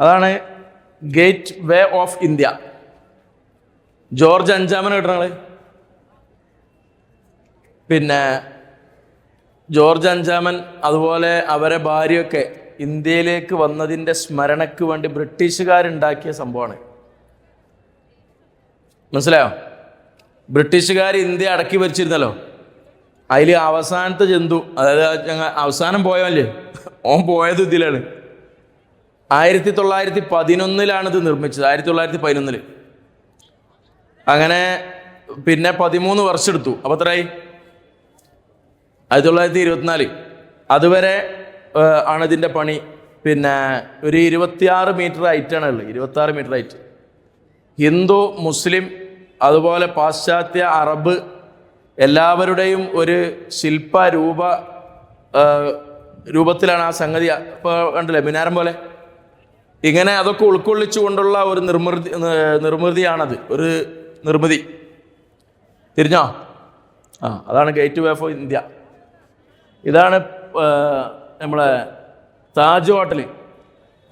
അതാണ് gate way of India. George അഞ്ചാമൻ കിട്ടണങ്ങൾ പിന്നെ ജോർജ് അഞ്ചാമൻ അതുപോലെ അവരെ ഭാര്യയൊക്കെ ഇന്ത്യയിലേക്ക് വന്നതിന്റെ സ്മരണയ്ക്ക് വേണ്ടി ബ്രിട്ടീഷുകാരുണ്ടാക്കിയ സംഭവമാണ്. മനസ്സിലായോ? ബ്രിട്ടീഷുകാർ ഇന്ത്യ അടക്കി ഭരിച്ചിരുന്നല്ലോ. അതിൽ അവസാനത്തെ ജന്തു അതായത് അവസാനം പോയല്ലേ ഓൻ പോയത് ഇതിലാണ്. ആയിരത്തി തൊള്ളായിരത്തി പതിനൊന്നിലാണിത് നിർമ്മിച്ചത്. ആയിരത്തി തൊള്ളായിരത്തി പതിനൊന്നിൽ അങ്ങനെ പിന്നെ പതിമൂന്ന് വർഷം എടുത്തു അപ്പോൾ എത്രയായി? ആയിരത്തി തൊള്ളായിരത്തി ഇരുപത്തിനാല് അതുവരെ ആണ് ഇതിന്റെ പണി. പിന്നെ ഒരു ഇരുപത്തിയാറ് മീറ്റർ ഹൈറ്റാണ് ഉള്ളത്. ഇരുപത്തിയാറ് മീറ്റർ ഹൈറ്റ്. ഹിന്ദു മുസ്ലിം അതുപോലെ പാശ്ചാത്യ അറബ് എല്ലാവരുടെയും ഒരു ശില്പ രൂപ രൂപത്തിലാണ് ആ സംഗതി. ഇപ്പോൾ കണ്ടില്ലേ മിനാരം പോലെ? ഇങ്ങനെ അതൊക്കെ ഉൾക്കൊള്ളിച്ചുകൊണ്ടുള്ള ഒരു നിർമ്മിതി നിർമ്മിതിയാണത്. ഒരു നിർമ്മിതി. തിരിഞ്ഞോ? ആ അതാണ് ഗേറ്റ് വേ ഓഫ് ഇന്ത്യ ഇതാണ് നമ്മളെ താജ് ഹോട്ടൽ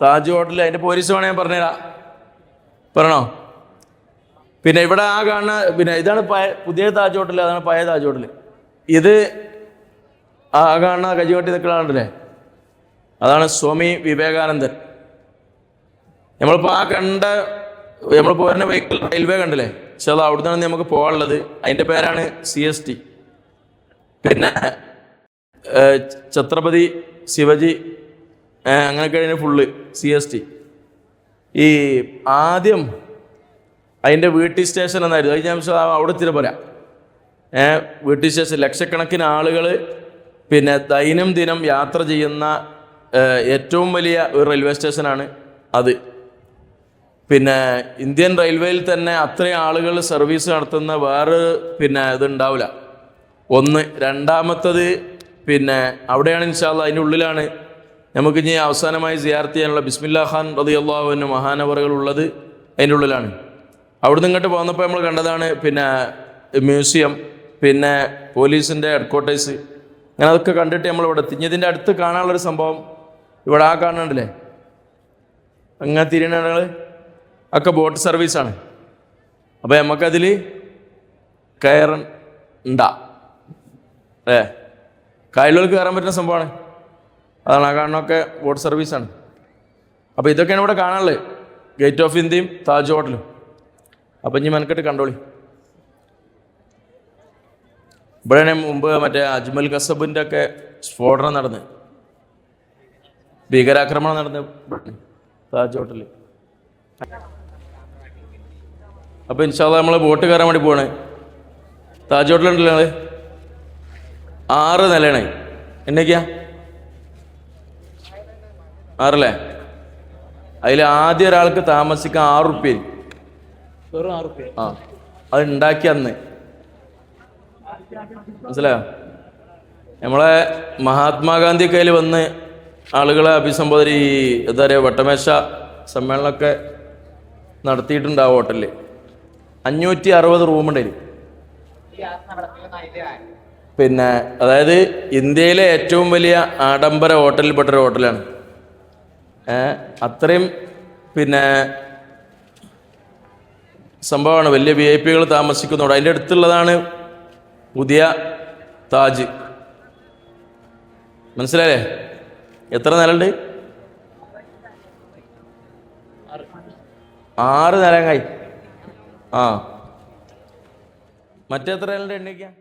താജ് ഹോട്ടൽ അതിന്റെ പോലീസ് വേണേ ഞാൻ പറഞ്ഞുതരാം. പറയണോ? പിന്നെ ഇവിടെ ആ കാണുന്ന പിന്നെ ഇതാണ് പുതിയ താജ് ഹോട്ടൽ അതാണ് പഴയ താജ് ഹോട്ടൽ ഇത് ആ കാണുന്ന കജിവട്ടി നിൽക്കണുണ്ടല്ലേ അതാണ് സ്വാമി വിവേകാനന്ദൻ. നമ്മളിപ്പോൾ ആ കണ്ട നമ്മൾ പോരുന്ന വെഹിക്കിൾ റെയിൽവേ കണ്ടില്ലേ? പക്ഷെ അത് അവിടെ നിന്നാണ് നമുക്ക് പോകാനുള്ളത്. അതിന്റെ പേരാണ് സി എസ് ടി പിന്നെ ഛത്രപതി ശിവജി അങ്ങനെ കഴിഞ്ഞ ഫുള്ള് സി എസ് ടി ഈ ആദ്യം അതിന്റെ വീട്ടി സ്റ്റേഷൻ എന്നായിരുന്നു. അത് ഞാൻ അവിടെ തിരി പറയാം ഏഹ്, വീട്ടി സ്റ്റേഷൻ ലക്ഷക്കണക്കിന് ആളുകൾ പിന്നെ ദൈനംദിനം യാത്ര ചെയ്യുന്ന ഏറ്റവും വലിയ ഒരു റെയിൽവേ സ്റ്റേഷനാണ് അത്. പിന്നെ ഇന്ത്യൻ റെയിൽവേയിൽ തന്നെ അത്രയും ആളുകൾ സർവീസ് നടത്തുന്ന വേറെ പിന്നെ ഇതുണ്ടാവില്ല. ഒന്ന് രണ്ടാമത്തത് പിന്നെ അവിടെയാണ് ഇൻഷാല്ല അതിന്റെ ഉള്ളിലാണ്. നമുക്ക് ഇനി അവസാനമായി സിയാർത്ത് ചെയ്യാനുള്ള ബിസ്മില്ലാ ഖാൻ റതി മഹാനവറുകൾ ഉള്ളത് അതിന്റെ ഉള്ളിലാണ്. അവിടുന്ന് ഇങ്ങോട്ട് പോന്നപ്പോൾ നമ്മൾ കണ്ടതാണ് പിന്നെ മ്യൂസിയം പിന്നെ പോലീസിന്റെ ഹെഡ്ക്വാർട്ടേഴ്സ്. അങ്ങനെ അതൊക്കെ കണ്ടിട്ട് നമ്മൾ ഇവിടെ തിഞ്ഞതിന്റെ അടുത്ത് കാണാനുള്ളൊരു സംഭവം ഇവിടെ ആ കാണണ്ടല്ലേ അങ്ങനെ തിരിയണങ്ങൾ ഒക്കെ ബോട്ട് സർവീസാണ് അപ്പോൾ നമുക്കതിൽ കയറണ്ട. ഏ കായലുകൾക്ക് കയറാൻ പറ്റുന്ന സംഭവമാണ്. അതാണ് ആ കാണുന്നൊക്കെ ബോട്ട് സർവീസാണ് അപ്പോൾ ഇതൊക്കെയാണ് ഇവിടെ കാണാനുള്ളത്. ഗേറ്റ് ഓഫ് ഇന്ത്യയും താജ് ഹോട്ടലും അപ്പം ഇനി മെനക്കെട്ട് കണ്ടോളി. ഇവിടെയാണ് മുമ്പ് മറ്റേ അജ്മൽ കസബിന്റെ ഒക്കെ സ്ഫോടനം നടന്ന്. ഭീകരാക്രമണം നടന്ന്. താജ് ഹോട്ടലിൽ അപ്പോൾ ഇൻഷാല്ല നമ്മൾ ബോട്ട് കയറാൻ വേണ്ടി പോവാണ്. താജ് ഹോട്ടലുണ്ടല്ലോ ഞങ്ങൾ ആറ് നിലയാണ്. എന്നൊക്കെയാ? ആറല്ലേ? അതിൽ ആദ്യ ഒരാൾക്ക് താമസിക്കാൻ ആറ് റുപ്യ വെറും ആറ് റുപ്യ ആ. അത് ഉണ്ടാക്കി അന്ന്. മനസ്സിലായോ? നമ്മളെ മഹാത്മാഗാന്ധി കയ്യിൽ വന്ന് ആളുകളെ അഭിസംബോധന ഈ എന്താ പറയുക വട്ടമേശ സമ്മേളനമൊക്കെ നടത്തിയിട്ടുണ്ട് ആ ഹോട്ടലിൽ അഞ്ഞൂറ്റി അറുപത് റൂമുണ്ട് പിന്നെ അതായത് ഇന്ത്യയിലെ ഏറ്റവും വലിയ ആഡംബര ഹോട്ടലിൽപ്പെട്ട ഹോട്ടലാണ്. അത്രയും പിന്നെ സംഭവമാണ്. വലിയ വി ഐ പികൾ താമസിക്കുന്നുണ്ട്. അതിന്റെ അടുത്തുള്ളതാണ് പുതിയ താജ്. മനസ്സിലായേ എത്ര നിലയുണ്ട്? ആറ്. നിലങ്ങായി ആ. മറ്റെത്ര എണ്ണിക്കാം